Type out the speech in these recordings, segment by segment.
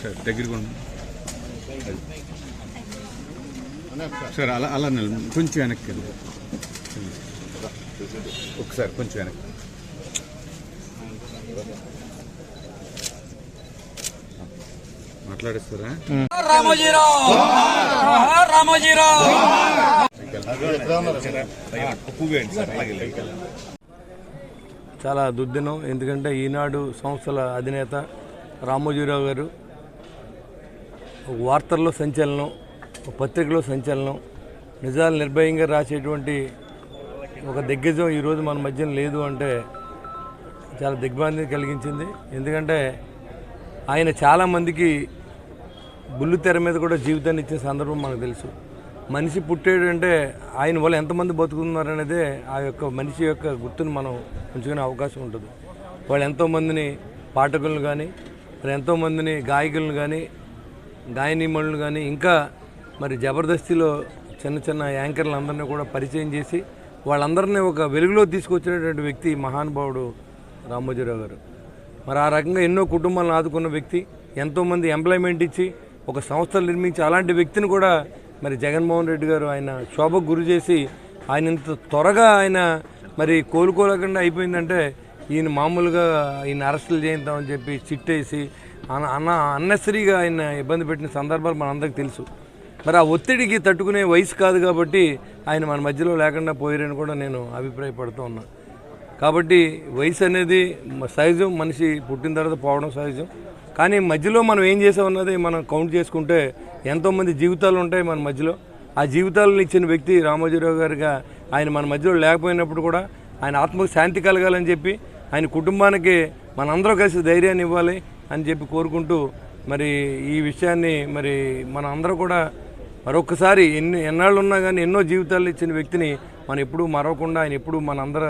Sir ఉండు. Sir అలా అలా నిల్ కొంచెం వెనక్కి వెళ్ళి. ఒకసారి కొంచెం వెనక్కి మాట్లాడేస్తారా రామోజీరావు రామోజీరావు చాలా దుర్దినం ఎందుకంటే ఈనాడు సంస్థల అధినేత రామోజీరావు గారు ఒక వార్తల్లో సంచలనం పత్రికలో సంచలనం నిజాలు నిర్భయంగా రాసేటువంటి ఒక దిగ్గజం ఈరోజు మన మధ్యన లేదు అంటే చాలా దిగ్భ్రాంతి కలిగించింది. ఎందుకంటే ఆయన చాలామందికి బుల్లు తెర మీద కూడా జీవితాన్ని ఇచ్చిన సందర్భం మనకు తెలుసు. మనిషి పుట్టాడు అంటే ఆయన వల్ల ఎంతమంది బతుకుతున్నారు అనేది ఆ యొక్క మనిషి యొక్క గుర్తును మనం ఉంచుకునే అవకాశం ఉంటుంది. వాళ్ళు ఎంతోమందిని పాఠకులను కానీ మరి ఎంతోమందిని గాయకులను కానీ గాయనీమణులు కానీ ఇంకా మరి జబర్దస్తిలో చిన్న చిన్న యాంకర్లు అందరినీ కూడా పరిచయం చేసి వాళ్ళందరినీ ఒక వెలుగులో తీసుకొచ్చినటువంటి వ్యక్తి మహానుభావుడు రామోజీరావు గారు. మరి ఆ రకంగా ఎన్నో కుటుంబాలను ఆదుకున్న వ్యక్తి ఎంతోమంది ఎంప్లాయ్మెంట్ ఇచ్చి ఒక సంస్థలు నిర్మించి అలాంటి వ్యక్తిని కూడా మరి జగన్మోహన్ రెడ్డి గారు ఆయన శోభకు గురి చేసి ఆయన ఇంత త్వరగా ఆయన మరి కోలుకోలేకుండా అయిపోయిందంటే ఈయన మామూలుగా ఈయన అరెస్టులు చేయిద్దామని చెప్పి చిట్టేసి అన్న అన్న అన్నెసరీగా ఆయన ఇబ్బంది పెట్టిన సందర్భాలు మనందరికి తెలుసు. మరి ఆ ఒత్తిడికి తట్టుకునే వయసు కాదు కాబట్టి ఆయన మన మధ్యలో లేకుండా పోయారని కూడా నేను అభిప్రాయపడుతూ ఉన్నాను కాబట్టి వయసు అనేది సహజం మనిషి పుట్టిన తర్వాత పోవడం సహజం. కానీ మధ్యలో మనం ఏం చేసామన్నది మనం కౌంట్ చేసుకుంటే ఎంతోమంది జీవితాలు ఉంటాయి మన మధ్యలో. ఆ జీవితాలను ఇచ్చిన వ్యక్తి రామోజీరావు గారిగా ఆయన మన మధ్యలో లేకపోయినప్పుడు కూడా ఆయన ఆత్మకు శాంతి కలగాలని చెప్పి ఆయన కుటుంబానికి మనందరం కలిసి ధైర్యాన్ని ఇవ్వాలి అని చెప్పి కోరుకుంటూ మరి ఈ విషయాన్ని మరి మన అందరూ కూడా మరొకసారి ఎన్ని ఎన్నాళ్ళు ఉన్నా కానీ ఎన్నో జీవితాలు ఇచ్చిన వ్యక్తిని మనం ఎప్పుడూ మరవకుండా ఆయన ఎప్పుడూ మనందర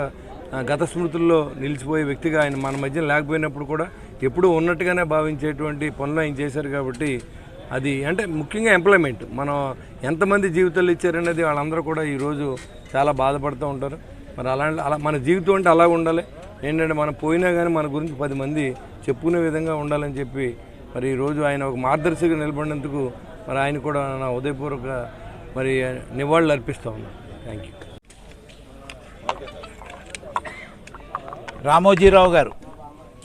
గత స్మృతుల్లో నిలిచిపోయే వ్యక్తిగా ఆయన మన మధ్య లేకపోయినప్పుడు కూడా ఎప్పుడూ ఉన్నట్టుగానే భావించేటువంటి పనులు ఆయన చేశారు కాబట్టి అది అంటే ముఖ్యంగా ఎంప్లాయ్మెంట్. మనం ఎంతమంది జీవితాలు ఇచ్చారనేది వాళ్ళందరూ కూడా ఈరోజు చాలా బాధపడుతూ ఉంటారు. మరి అలాంటి అలా మన జీవితం అంటే అలా ఉండాలి. ఏంటంటే మనం పోయినా కానీ మన గురించి పది మంది చెప్పుకునే విధంగా ఉండాలని చెప్పి మరి ఈరోజు ఆయన ఒక మార్గదర్శిగా నిలబడినందుకు మరి ఆయన కూడా నా ఉదయపూర్వక మరి నివాళులు అర్పిస్తూ ఉన్నాను. థ్యాంక్ యూ రామోజీరావు గారు.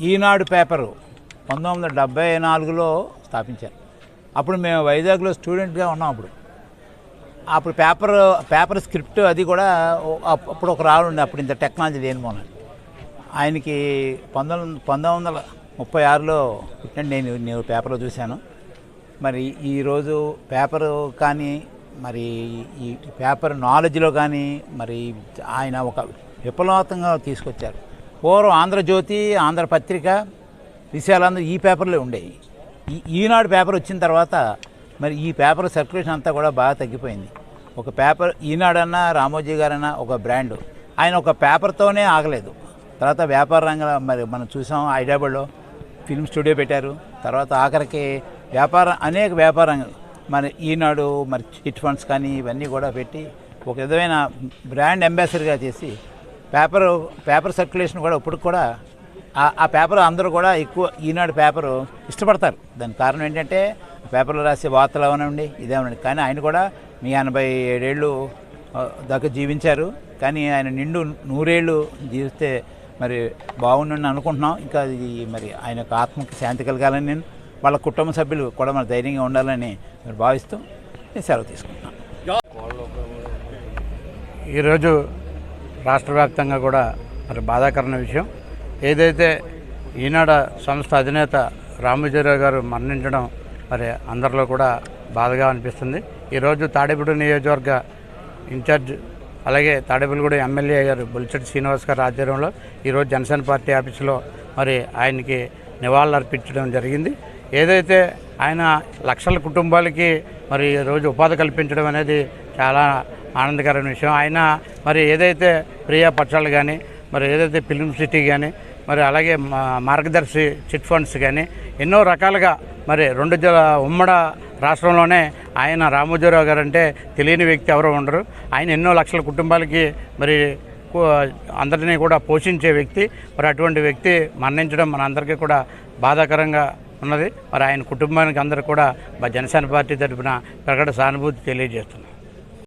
ఈనాడు పేపరు పంతొమ్మిది వందల డెబ్బై నాలుగులో స్థాపించారు. అప్పుడు మేము వైజాగ్లో స్టూడెంట్గా ఉన్నాం అప్పుడు. అప్పుడు పేపర్ పేపర్ స్క్రిప్ట్ అది కూడా అప్- అప్పుడు ఒక రావుండే అప్పుడు ఇంత టెక్నాలజీ లేని మోన ఆయనకి పంతొమ్మిది పంతొమ్మిది వందల ముప్పై ఆరులో పుట్టిన నేను నేను పేపర్లో చూశాను. మరి ఈరోజు పేపరు కానీ మరి ఈ పేపర్ నాలెడ్జ్లో కానీ మరి ఆయన ఒక విప్లవాతంగా తీసుకొచ్చారు. పూర్వం ఆంధ్రజ్యోతి ఆంధ్రపత్రిక విషయాలందరూ ఈ పేపర్లో ఉండేవి. ఈ ఈనాడు పేపర్ వచ్చిన తర్వాత మరి ఈ పేపర్ సర్క్యులేషన్ అంతా కూడా బాగా తగ్గిపోయింది. ఒక పేపర్ ఈనాడన్నా రామోజీ గారన్నా ఒక బ్రాండ్. ఆయన ఒక పేపర్తోనే ఆగలేదు. తర్వాత వ్యాపార రంగంలో మరి మనం చూసాం హైదరాబాద్లో ఫిల్మ్ స్టూడియో పెట్టారు. తర్వాత ఆఖరికి వ్యాపార అనేక వ్యాపార మరి ఈనాడు మరి చిట్ ఫండ్స్ కానీ ఇవన్నీ కూడా పెట్టి ఒక విధమైన బ్రాండ్ అంబాసిడర్గా చేసి పేపర్ పేపర్ సర్క్యులేషన్ కూడా ఇప్పుడు కూడా ఆ- పేపర్ అందరూ కూడా ఎక్కువ ఈనాడు పేపరు ఇష్టపడతారు. దానికి కారణం ఏంటంటే పేపర్లో రాసే వార్తలు అవనండి ఇదేమనండి కానీ ఆయన కూడా మీ ఎనభై ఏడేళ్ళు దాకా జీవించారు. కానీ ఆయన నిండు నూరేళ్ళు జీవిస్తే మరి బాగుండని అనుకుంటున్నాం. ఇంకా ఇది మరి ఆయన యొక్క ఆత్మకి శాంతి కలగాలని నేను వాళ్ళ కుటుంబ సభ్యులు కూడా మన ధైర్యంగా ఉండాలని మరి భావిస్తూ నేను సెలవు తీసుకుంటున్నాను. ఈరోజు రాష్ట్ర వ్యాప్తంగా కూడా మరి బాధాకరమైన విషయం. ఏదైతే ఈనాడ సంస్థ అధినేత రామోజీరావు గారు మరణించడం మరి అందరిలో కూడా బాధగా అనిపిస్తుంది. ఈరోజు తాడేపూడి నియోజకవర్గ ఇన్ఛార్జ్ అలాగే తాడేపల్లిగూడ ఎమ్మెల్యే గారు బుల్చెట్టి శ్రీనివాస్ గారి ఆధ్వర్యంలో ఈరోజు జనసేన పార్టీ ఆఫీసులో మరి ఆయనకి నివాళులు అర్పించడం జరిగింది. ఏదైతే ఆయన లక్షల కుటుంబాలకి మరి రోజు ఉపాధి కల్పించడం అనేది చాలా ఆనందకరమైన విషయం. ఆయన మరి ఏదైతే ప్రియా పక్షాలు కానీ మరి ఏదైతే ఫిల్మ్ సిటీ కానీ మరి అలాగే మా- మార్గదర్శి చిట్ ఫండ్స్ కానీ ఎన్నో రకాలుగా మరి రెండు జల ఉమ్మడ రాష్ట్రంలోనే ఆయన రామోజీరావు గారు అంటే తెలియని వ్యక్తి ఎవరు ఉండరు. ఆయన ఎన్నో లక్షల కుటుంబాలకి మరి అందరినీ కూడా పోషించే వ్యక్తి. మరి అటువంటి వ్యక్తి మరణించడం మనందరికీ కూడా బాధాకరంగా ఉన్నది. మరి ఆయన కుటుంబానికి అందరూ కూడా మా జనసేన పార్టీ తరఫున ప్రకట సానుభూతి తెలియజేస్తున్నాం.